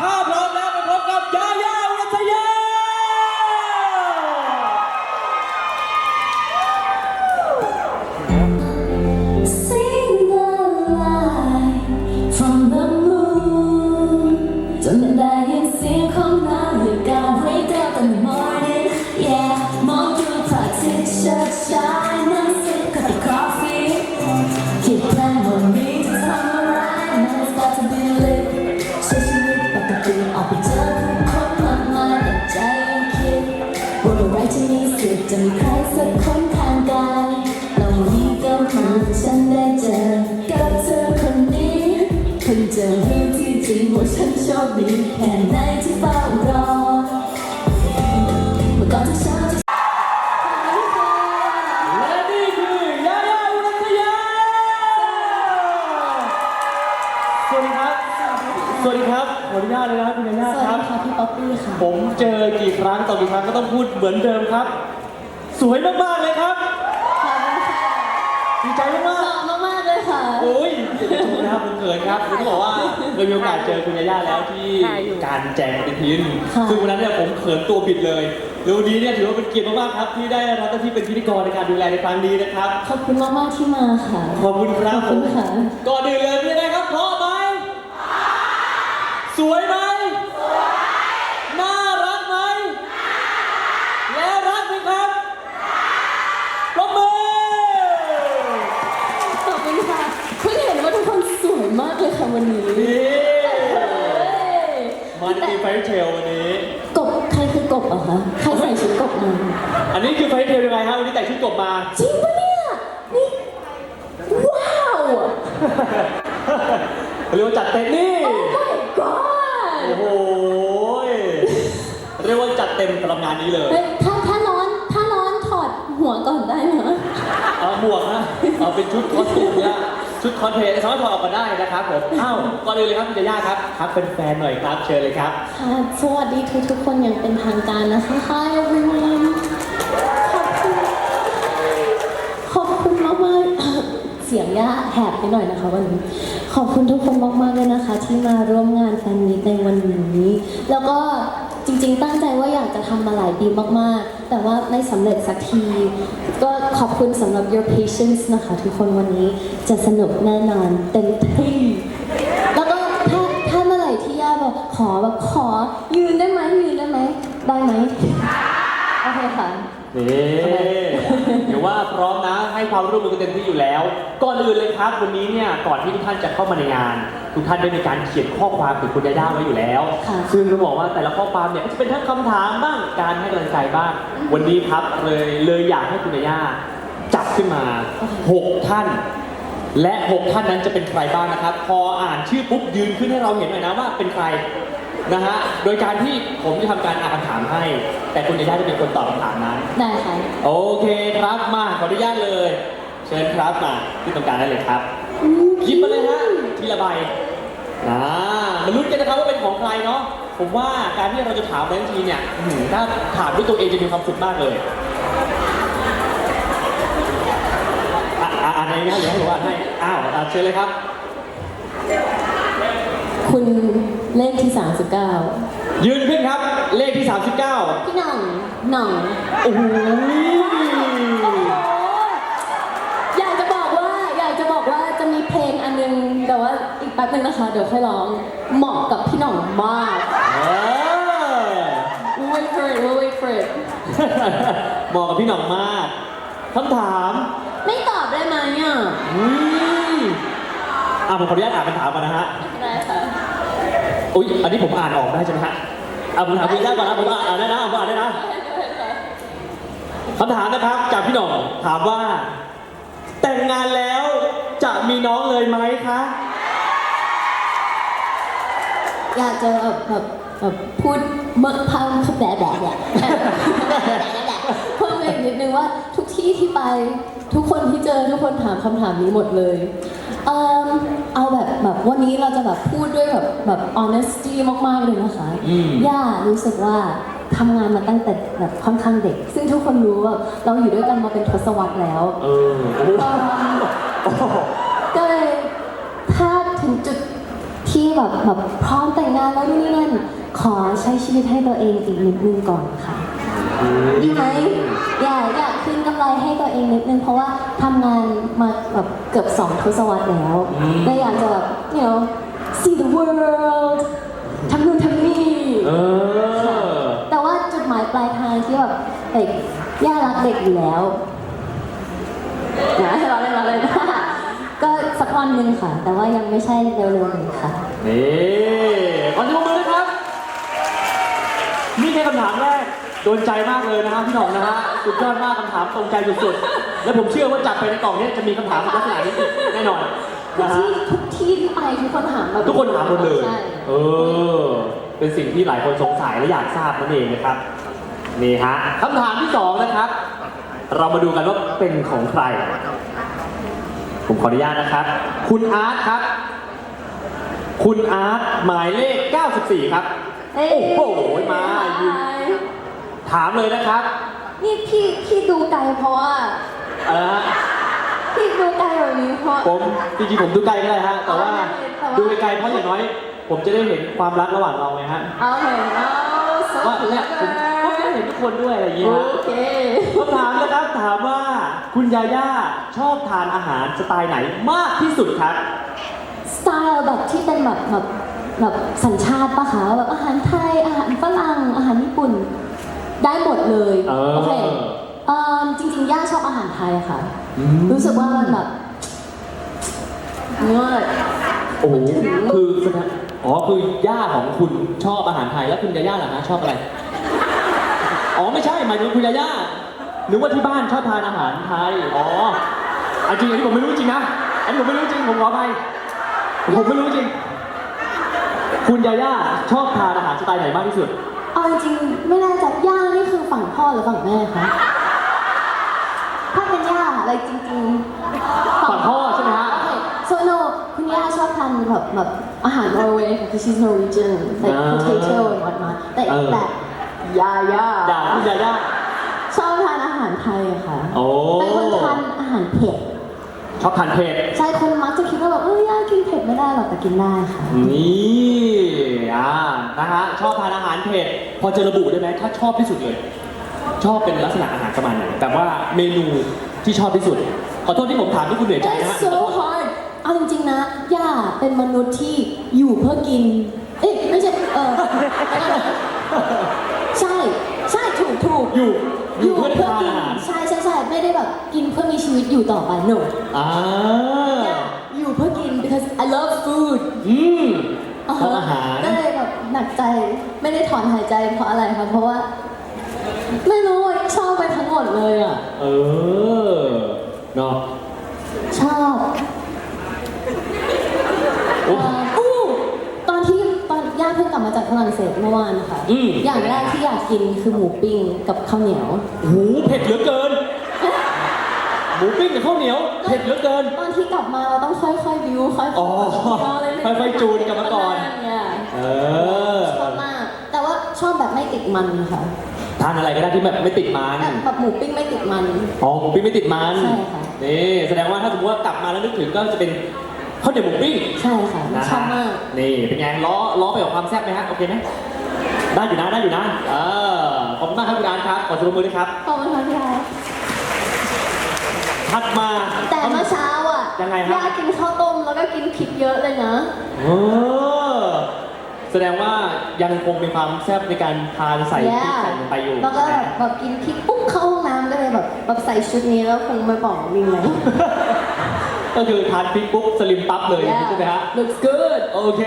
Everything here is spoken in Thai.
ถ้าพร้อมแล้วไปพบกับยายาวัทยาสีาห์ชา ไรจะมีสิทธิจะมีใครสักคนทางกายเรางทีก็มาฉันได้เจอกับเธอคนนี้คนเจอเรื่อที่จริงว่าฉันชอบดีแค่ไหนที่เฝ้ารอ ขออนุญาตเลยนะครับคุณยาย่าสวัสครับดีค่ะพี่ป๊อปปี้ค่ะ ผมเจอกี่ครั้งต่อกี่ครั้งก็ต้องพูดเหมือนเดิมครับ สวยมากๆเลยครับ ขอบคุณค่ะดีใจมากหล่อมากๆเลยค่ะ ๆโอ้ยชมนะครับผมเขินครับผมต้องบอกว่าเคยมีโอกาสเจอคุณยาย่าแล้วที่การแจกปฏิทินค่ะ ซึ่งวันนั้นเนี่ยผมเขินตัวบิดเลยแล้ววันนี้เนี่ยถือว่าเป็นเกียรติมากๆครับที่ได้รับหน้าที่เป็นพิธีกรในการดูแลในครั้งนี้นะครับ ขอบคุณมากๆที่มาค่ะ ขอบคุณครับขอบคุณค่ะ ก่อนอื่นเลยพี่ได้ครับเพราะไหม สวยไหม น่ารักไหมและรักไหมครับปรบมือขอบคุณค่ะเพิ่งเห็นว่าทุกคนสวยมากเลยค่ะวันนี้นี่เฮ้ยมาในไฟเทลวันนี้ กบใครคือกบเหรอคะ ใครใส่ชุดกบมาอันนี้คือไฟเทลยังไงครับวันนี้แต่งชุดกบมา จริงปะเนี่ย นี่ ว้าวเรียกว่าจัดเต็มนี่ โอ้ my god โอ้โหเรียกว่าจัดเต็มสำหรับงานนี้เลยเฮ้ยถ้าถ้าร้อนถ้าร้อนถอดหัวก่อนได้ไหมเอาหมวกนะเอาเป็นชุดคอสตูมเนี่ยชุดคอนเทนต์สามารถถอดออกมาได้นะครับผมอ้าวก่อนอื่นเลยครับคุณยาย่าครับทักเป็นแฟนๆหน่อยครับเชิญเลยครับ ค่ะสวัสดีทุกทุกๆคนอย่างเป็นทางการนะคะ Hi everyone ๆเสียงย่าแหบไปหน่อยนะคะวันนี้ขอบคุณทุกคนมากๆเลยนะคะ ที่มาร่วมงานแฟนมีตในวันนี้ แล้วก็จริงๆ ตั้งใจว่าอยากจะทำมาหลายปีมากๆ แต่ว่าไม่สำเร็จสักที ก็ขอบคุณสำหรับ your patience นะคะ ทุกคนวันนี้จะสนุกแน่นอนเต็มที่ แล้วก็ถ้าถ้าเมื่อไหร่ที่ย่าบอกขอแบบขอยืนได้ไหมยืนได้ไหมได้ไหมโอเคค่ะ นี่เดี๋ยวว่าพร้อมนะให้ความร่วมมือกันเต็มที่อยู่แล้ว ก่อนอื่นเลยครับวันนี้เนี่ยก่อนที่ทุกท่านจะเข้ามาในงาน ทุกท่านได้มีการเขียนข้อความถึงคุณยาย่าไว้อยู่แล้ว ค่ะซึ่งต้องบอกว่าแต่ละข้อความเนี่ยก็จะเป็นทั้งคำถามบ้างการให้กำลังใจบ้าง วันนี้ครับเลยเลยอยากให้คุณยาย่าจับขึ้นมาหกท่าน และหกท่านนั้นจะเป็นใครบ้างนะครับ พออ่านชื่อปุ๊บยืนขึ้นให้เราเห็นหน่อยนะว่าเป็นใคร นะฮะ โดยการที่ผมจะทำการอ่านคำถามให้ แต่คุณยาย่าจะเป็นคนตอบคำถามนั้น ได้ค่ะ โอเคครับมาขออนุญาตเลย เชิญครับมาที่ตรงกลางได้เลยครับหยิบมาเลยฮะทีละใบนะมาลุ้นกันนะครับว่าเป็นของใครเนาะผมว่าการที่เราจะถามไปทันทีเนี่ยอื้อหือถ้าถามด้วยตัวเองจะมีความสุขมากเลยอะอะอ่านเองนะเดี๋ยวให้ผมอ่านให้อ้าวอะเชิญเลยครับ คุณ เลขที่ 39 ยืนขึ้นครับ เลขที่ 39พี่หน่องหน่องโอ้โหโอ้โหอยากจะบอกว่าอยากจะบอกว่าจะมีเพลงอันนึงแต่ว่าอีกแป๊บนึงนะคะ เดี๋ยวค่อยร้องเหมาะกับพี่หน่องมาก เออ wait for it we'll wait for it เหมาะกับพี่หน่องมากคำถามไม่ตอบได้ไหมอะอืมอะผมขออนุญาตอ่านคำถามก่อนนะฮะ ได้ค่ะ อุ้ยอันนี้ผมอ่านออกได้ใช่ไหมฮะอะผมถามคุณย่าก่อนนะผมอ่านได้นะผมอ่านได้นะคำถามนะครับจากพี่หน่องถามว่า แต่งงานแล้วจะมีน้องเลยไหมคะ อยากจะแบบแบบแบบพูดเมื่อพังแบบแบบแบบเพิ่มอีกนิดนึงว่าทุกที่ที่ไปทุกคนที่เจอทุกคนถามคำถามนี้หมดเลย เอมเอาแบบแบบวันนี้เราจะแบบพูดด้วยแบบแบบ honesty มากๆเลยนะคะ อืม ย่ารู้สึกว่าทำงานมาตั้งแต่แบบค่อนข้างเด็ก ซึ่งทุกคนรู้ว่าเราอยู่ด้วยกันมาเป็นทศวรรษแล้ว เออโอ้โหโอ้โห ก็เลยถ้าถึงจุดที่ แบบแบบพร้อมแต่งงานแล้วนู่นนี่นั่นขอใช้ชีวิตให้ตัวเองอีกนิดนึงก่อนค่ะดีไหมอยากอยากคืนกำไรให้ตัวเองนิดนึงเพราะว่าทำงานมาแบบเกือบสองทศวรรษแล้วอืมก็อยากจะแบบ you know see the world ทำนู่นทำนี่ เออ แต่ว่าจุดหมายปลายทางที่แบบเด็กย่ารักเด็กอยู่แล้วนะเราเล่นเราเล่น ก็สักวันหนึ่งค่ะ แต่ว่ายังไม่ใช่เร็วๆนี้ค่ะ นี่ขอที่มือนะครับ นี่แค่คำถามแรก โดนใจมากเลยนะฮะพี่หน่องนะฮะ สุดยอดมากคำถามตรงใจสุดๆ และผมเชื่อว่าจับไปในกล่องเนี้จะมีคำถามลักษณะนี้อีกแน่นอนทุกนะฮะ ที่ทุกที่ที่ไปทุกคนถามแบบทุกคนถามหมดเลย ใช่เออ เป็นสิ่งที่หลายคนสงสัยและอยากทราบนั่นเองนะครับ นี่ฮะคำถามที่สองนะครับ เรามาดูกันว่าเป็นของใคร ผมขออนุญาตนะครับ คุณอาร์ตครับ คุณอาร์ตหมายเลข 94 ครับเอ้ยโอ้โหมายืนถามเลยนะครับ นี่พี่พี่ดูไกลเพราะว่าเออพี่ดูไกลแบบนี้เพราะ ผมจริงๆผมดูไกลก็ได้ฮะ แต่ว่าแต่ว่า ดูไกลๆเพราะอย่างน้อย ผมจะได้เห็นความรักระหว่างเราไงฮะเอาเห็นเอาสว่าดเนี่ยผมก็ไม่เห็นทุกคนด้วยอะไรอย่างเงี้ยฮะ โอเค คำถามนะครับถามว่าคุณยาย่าชอบทานอาหารสไตล์ไหนมากที่สุดครับสไตล์แบบที่เป็นแบบแบบแบบสัญชาติปะคะแบบอาหารไทยอาหารฝรั่งอาหารญี่ปุ่น ได้หมดเลยเออ โอเคเอิ่มจริงๆย่าชอบอาหารไทยค่ะ อืมรู้สึกว่ามันแบบเนื้อโอ้โหคือแสดงอ๋อคือย่าของคุณชอบอาหารไทยแล้วคุณยาย่าล่ะฮะชอบอะไร อ๋อไม่ใช่หมายถึงคุณยาย่านึกว่าที่บ้านชอบทานอาหารไทย อ๋ออันจริงอันนี้ผมไม่รู้จริงนะ อันนี้ผมไม่รู้จริงผมขอไป ผมไม่รู้จริง คุณยาย่าชอบทานอาหารสไตล์ไหนมากที่สุด เอาจริงๆไม่แน่ใจย่านี่คือฝั่งพ่อหรือฝั่งแม่คะถ้าเป็นย่าอะไรจริงๆฝั่งพ่อใช่ไหมฮะโอเค so no คุณย่าชอบทานแบบแบบอาหารนอร์เวย์ค่ะ because she's Norwegian like อ่า potato and whatnot แต่เออ แต่ย่าย่าด่าคุณยาย่า ชอบทานอาหารไทยอะค่ะโอ้ เป็นคนทานอาหารเผ็ด ชอบทานเผ็ด ใช่คนมักจะ ไม่ได้หรอกแต่กินได้ค่ะ นี่อ่านะฮะชอบทานอาหารเผ็ดพอจะระบุได้ไหมถ้าชอบที่สุดเลย ชอบเป็นลักษณะอาหารประมาณไหนแบบว่าเมนูที่ชอบที่สุด ขอโทษที่ผมถามที่คุณเหนื่อยใจนะ That's ฮะ so hard เอาจริงๆนะย่าเป็นมนุษย์ที่อยู่เพื่อกิน เอ๊ะไม่ใช่เออใช่ใช่ถูกถูกอยู่อยู่เพื่อทานกิอาหาร ใช่ใช่ใช่ไม่ได้แบบกินเพื่อมีชีวิตอยู่ต่อไป no อ่า ย่าอยู่เพื่อกิน because I love food อืมอ่าชอบฮะอาหาร ก็เลยแบบหนักใจไม่ได้ถอนหายใจเพราะอะไรคะเพราะว่า ไม่รู้อะชอบไปทั้งหมดเลยอะ เออ เนาะ ชอบโอ้ เอ่ออู้ตอนที่ตอนย่าเพิ่งกลับมาจากฝรั่งเศสเมื่อวานค่ะอืม อย่างแรกที่อยากกินคือหมูปิ้งกับข้าวเหนียวโหเผ็ดเหลือเกิน หมูปิ้งกับข้าวเหนียวเผ็ดเหลือเกิน ตอนที่กลับมาเราต้องค่อยๆวิวค่อยๆอ๋ออะไรไม่ค่อยๆจูนกลับมาก่อนเนี่ยเออ ชอบมาก แต่ว่าชอบแบบไม่ติดมันค่ะ ทานอะไรก็ได้ที่แบบไม่ติดมันแบบแบบหมูปิ้งไม่ติดมัน อ๋อ หมูปิ้งไม่ติดมัน ใช่ค่ะ นี่แสดงว่าถ้าสมมติว่ากลับมาแล้วนึกถึงก็จะเป็นข้าวเหนียวหมูปิ้ง ใช่ค่ะนะชอฮะบมาก นี่เป็นไงล้อล้อไปกับความแซ่บไหมฮะ โอเคไหมได้อยู่นะได้อยู่นะ เออ ขอบคุณมากครับคุณดานครับ ขอสรุปมือด้วยครับ ขอบคุณค่ะพี่ไอซ์ ถัดมา แต่เมื่อเช้าอะยังไงฮะ ย่ากินข้าวต้มแล้วก็กินพริกเยอะเลยนะ เออแสดงว่ายังคงมีความแซ่บในการทานใส่พริก Yeah ใส่ลงไปอยู่แล้วก็แบบแบบกินพริกปุ๊บเข้าห้องน้ำก็เลยแบบแบบใส่ชุดนี้แล้วคงไม่บอกวิ่งเลยก็คือทานพริกปุ๊บสลิมปั๊บเลยใช่ไหมฮะ looks good โอเค